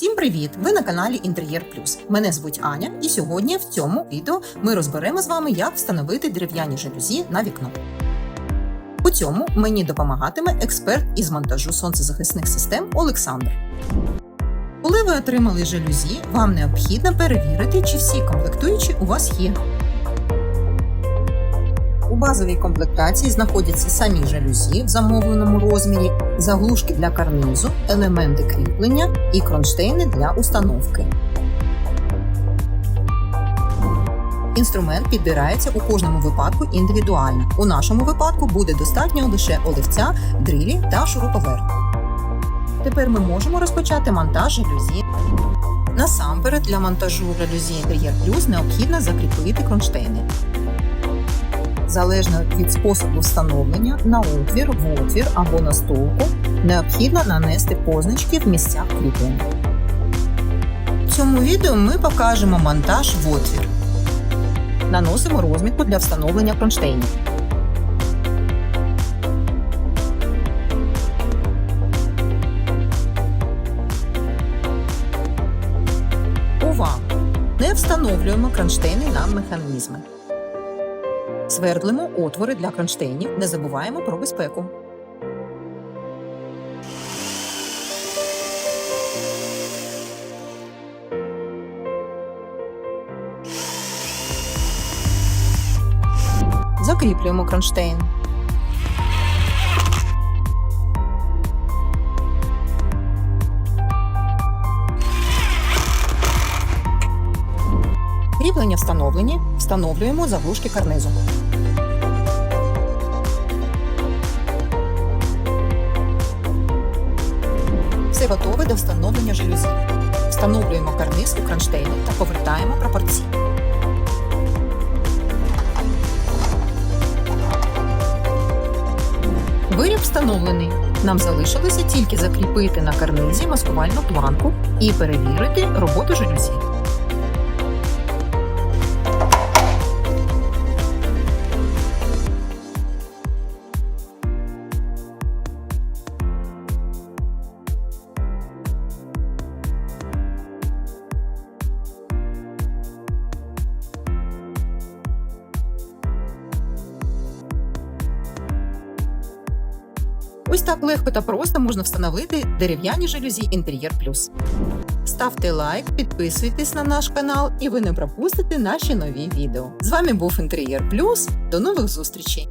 Всім привіт! Ви на каналі Інтер'єр Плюс. Мене звуть Аня, і сьогодні в цьому відео ми розберемо з вами, як встановити дерев'яні жалюзі на вікно. У цьому мені допомагатиме експерт із монтажу сонцезахисних систем Олександр. Коли ви отримали жалюзі, вам необхідно перевірити, чи всі комплектуючі у вас є. У базовій комплектації знаходяться самі жалюзі в замовленому розмірі, заглушки для карнизу, елементи кріплення і кронштейни для установки. Інструмент підбирається у кожному випадку індивідуально. У нашому випадку буде достатньо лише оливця, дрилі та шуруповерт. Тепер ми можемо розпочати монтаж жалюзі. Насамперед для монтажу жалюзі Інтер'єр Плюс необхідно закріпити кронштейни. Залежно від способу встановлення на отвір, в отвір або на столку, необхідно нанести позначки в місцях кріплення. В цьому відео ми покажемо монтаж в отвір. Наносимо розмітку для встановлення кронштейнів. Увага! Не встановлюємо кронштейни на механізми. Свердлимо отвори для кронштейнів. Не забуваємо про безпеку. Закріплюємо кронштейн. Кріплення встановлені. Встановлюємо заглушки карнизу. Все готове до встановлення жалюзі. Встановлюємо карниз у кронштейни та повертаємо прапорці. Виріб встановлений. Нам залишилося тільки закріпити на карнизі маскувальну планку і перевірити роботу жалюзі. Ось так легко та просто можна встановити дерев'яні жалюзі Інтер'єр Плюс. Ставте лайк, підписуйтесь на наш канал, і ви не пропустите наші нові відео. З вами був Інтер'єр Плюс. До нових зустрічей!